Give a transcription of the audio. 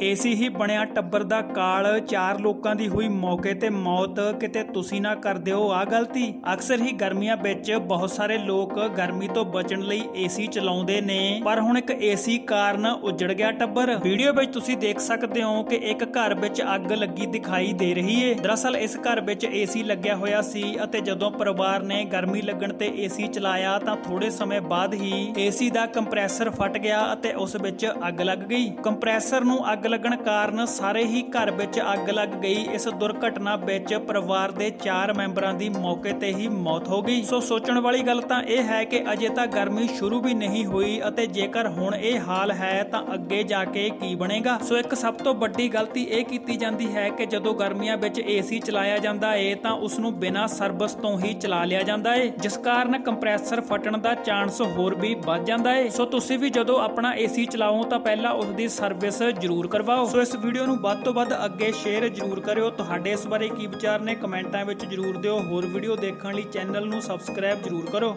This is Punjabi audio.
ਏਸੀ ਹੀ ਬਣਿਆ ਟੱਬਰ ਦਾ ਕਾਲ। ਚਾਰ ਲੋਕਾਂ ਦੀ ਹੋਈ ਮੌਕੇ ਤੇ ਮੌਤ। ਕਿਤੇ ਤੁਸੀਂ ਨਾ ਕਰ ਦਿਓ ਆ ਗਲਤੀ। ਅਕਸਰ ਹੀ ਗਰਮੀਆਂ ਵਿੱਚ ਬਹੁਤ ਸਾਰੇ ਲੋਕ ਗਰਮੀ ਤੋਂ ਬਚਣ ਲਈ ਏਸੀ ਚਲਾਉਂਦੇ ਨੇ। ਪਰ ਹੁਣ ਇੱਕ ਏਸੀ ਕਾਰਨ ਉਜੜ ਗਿਆ ਟੱਬਰ। ਵੀਡੀਓ ਵਿੱਚ ਤੁਸੀਂ ਦੇਖ ਸਕਦੇ ਹੋ ਕਿ ਇੱਕ ਘਰ ਵਿੱਚ ਅੱਗ ਲੱਗੀ ਦਿਖਾਈ ਦੇ ਰਹੀ ਏ। ਦਰਅਸਲ ਇਸ ਘਰ ਵਿੱਚ ਏਸੀ ਲੱਗਿਆ ਹੋਇਆ ਸੀ ਅਤੇ ਜਦੋਂ ਪਰਿਵਾਰ ਨੇ ਗਰਮੀ ਲੱਗਣ ਤੇ ਏਸੀ ਚਲਾਇਆ ਤਾਂ ਥੋੜੇ ਸਮੇਂ ਬਾਅਦ ਹੀ ਏਸੀ ਦਾ ਕੰਪਰੈਸਰ ਫਟ ਗਿਆ ਅਤੇ ਉਸ ਵਿੱਚ ਅੱਗ ਲੱਗ ਗਈ। ਕੰਪਰੈਸਰ ਨੂੰ ਅੱਗ ਲੱਗਣ ਕਾਰਨ ਸਾਰੇ ਹੀ ਘਰ ਵਿੱਚ ਅੱਗ ਲੱਗ ਗਈ। ਇਸ ਦੁਰਘਟਨਾ ਵਿੱਚ ਪਰਿਵਾਰ ਦੇ 4 ਮੈਂਬਰਾਂ ਦੀ ਮੌਕੇ ਤੇ ਹੀ ਮੌਤ ਹੋ ਗਈ। ਸੋ ਸੋਚਣ ਵਾਲੀ ਗੱਲ ਤਾਂ ਇਹ ਹੈ ਕਿ ਅਜੇ ਤਾਂ ਗਰਮੀ ਸ਼ੁਰੂ ਵੀ ਨਹੀਂ ਹੋਈ ਅਤੇ ਜੇਕਰ ਹੁਣ ਇਹ ਹਾਲ ਹੈ ਤਾਂ ਅੱਗੇ ਜਾ ਕੇ ਕੀ ਬਣੇਗਾ? ਸੋ ਇੱਕ ਸਭ ਤੋਂ ਵੱਡੀ ਗਲਤੀ ਇਹ ਕੀਤੀ ਜਾਂਦੀ ਹੈ ਕਿ ਜਦੋਂ ਗਰਮੀਆਂ ਵਿੱਚ ਏਸੀ ਚਲਾਇਆ ਜਾਂਦਾ ਏ, ਤਾਂ ਉਸ ਨੂੰ ਬਿਨਾਂ ਸਰਵਿਸ ਤੋਂ ਹੀ ਚਲਾ ਲਿਆ ਜਾਂਦਾ ਏ, ਜਿਸ ਕਾਰਨ ਕੰਪਰੈਸਰ ਫਟਣ ਦਾ ਚਾਂਸ ਹੋਰ ਵੀ ਵੱਧ ਜਾਂਦਾ ਏ। ਸੋ ਤੁਸੀਂ ਵੀ ਜਦੋਂ ਆਪਣਾ ਏਸੀ ਚਲਾਓ ਤਾਂ ਪਹਿਲਾਂ ਉਸ ਦੀ ਸਰਵਿਸ ਜ਼ਰੂਰ ਕਰਵਾਓ। ਸੋ ਇਸ ਵੀਡੀਓ ਨੂੰ ਵੱਧ ਤੋਂ ਵੱਧ ਅੱਗੇ ਸ਼ੇਅਰ ਜ਼ਰੂਰ ਕਰਿਓ। ਤੁਹਾਡੇ ਇਸ ਬਾਰੇ ਕੀ ਵਿਚਾਰ ਨੇ ਕਮੈਂਟਾਂ ਵਿੱਚ ਜ਼ਰੂਰ ਦਿਓ। ਹੋਰ ਵੀਡੀਓ ਦੇਖਣ ਲਈ ਚੈਨਲ ਨੂੰ ਸਬਸਕ੍ਰਾਈਬ ਜ਼ਰੂਰ ਕਰੋ।